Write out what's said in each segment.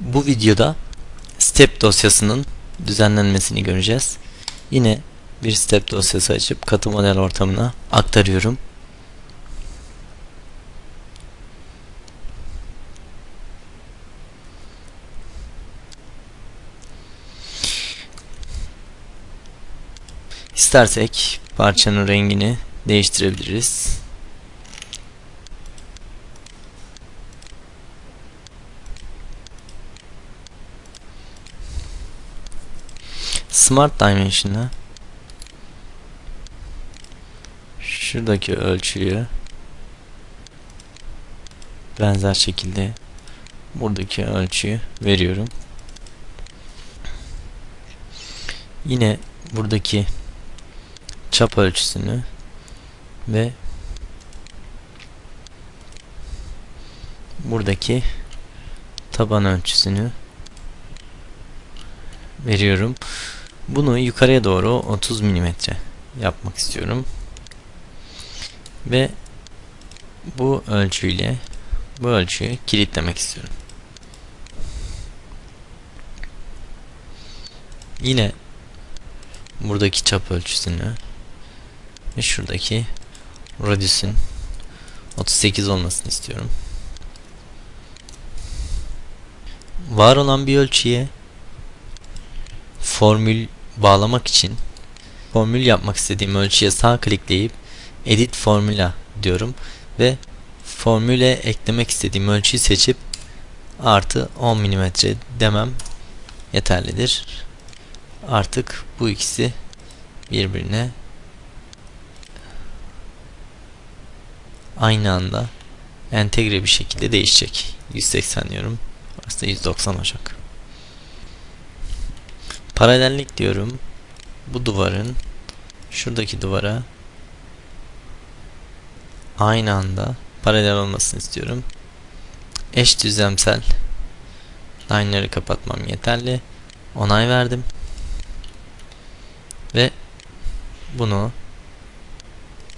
Bu videoda step dosyasının düzenlenmesini göreceğiz. Yine bir step dosyası açıp katı model ortamına aktarıyorum. İstersek parçanın rengini değiştirebiliriz. Smart Dimension'a şuradaki ölçüyü benzer şekilde buradaki ölçüyü veriyorum. Yine buradaki çap ölçüsünü ve buradaki taban ölçüsünü veriyorum. Bunu yukarıya doğru 30 mm yapmak istiyorum. Ve bu ölçüyle bu ölçüyü kilitlemek istiyorum. Yine buradaki çap ölçüsünü ve şuradaki radius'un 38 olmasını istiyorum. Var olan bir ölçüye formül bağlamak için formül yapmak istediğim ölçüye sağ klikleyip edit formula diyorum ve formüle eklemek istediğim ölçüyü seçip artı 10 mm demem yeterlidir. Artık bu ikisi birbirine aynı anda entegre bir şekilde değişecek. 180 diyorum. Aslında 190 olacak. Paralellik diyorum. Bu duvarın şuradaki duvara aynı anda paralel olmasını istiyorum. Eş düzlemsel line'ları kapatmam yeterli. Onay verdim. Ve bunu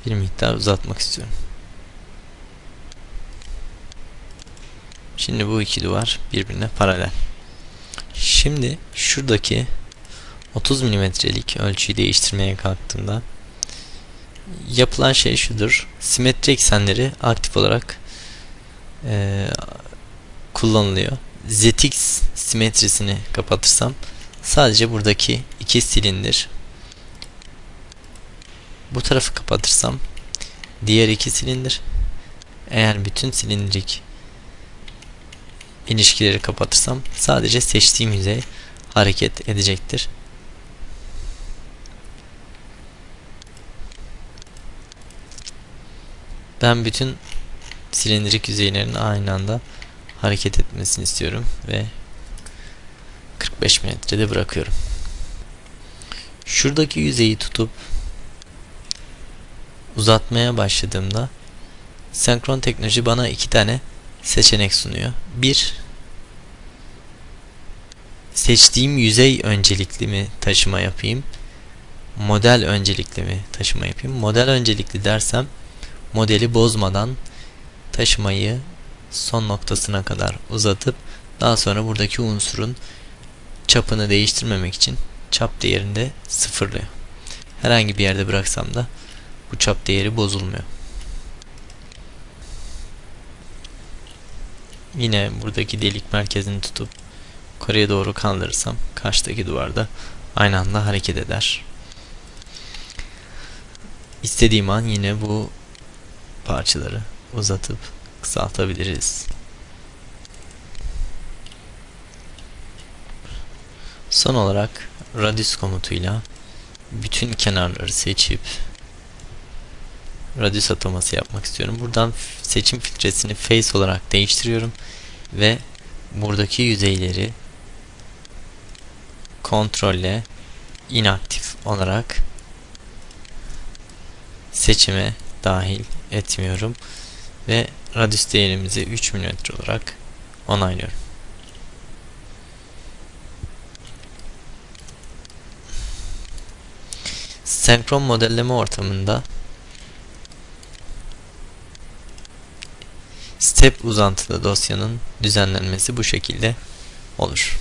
bir miktar uzatmak istiyorum. Şimdi bu iki duvar birbirine paralel. Şimdi şuradaki 30 milimetrelik ölçüyü değiştirmeye kalktığımda yapılan şey şudur. Simetri eksenleri aktif olarak e, kullanılıyor. ZX simetrisini kapatırsam sadece buradaki iki silindir bu tarafı kapatırsam diğer iki silindir eğer bütün silindirik ilişkileri kapatırsam sadece seçtiğim yüzey hareket edecektir. Ben bütün silindirik yüzeylerin aynı anda hareket etmesini istiyorum ve 45 metrede bırakıyorum. Şuradaki yüzeyi tutup uzatmaya başladığımda senkron teknoloji bana iki tane seçenek sunuyor. Bir seçtiğim yüzey öncelikli mi taşıma yapayım? Model öncelikli mi taşıma yapayım? Model öncelikli dersem modeli bozmadan taşımayı son noktasına kadar uzatıp daha sonra buradaki unsurun çapını değiştirmemek için çap değerinde sıfırlıyor. Herhangi bir yerde bıraksam da bu çap değeri bozulmuyor. Yine buradaki delik merkezini tutup yukarıya doğru kaldırırsam karşıdaki duvarda aynı anda hareket eder. İstediğim an yine bu parçaları uzatıp kısaltabiliriz. Son olarak radius komutuyla bütün kenarları seçip radius ataması yapmak istiyorum. Buradan seçim filtresini face olarak değiştiriyorum ve buradaki yüzeyleri kontrolle inaktif olarak seçime dahil etmiyorum ve radius değerimizi 3 mm olarak onaylıyorum. Senkron modelleme ortamında step uzantılı dosyanın düzenlenmesi bu şekilde olur.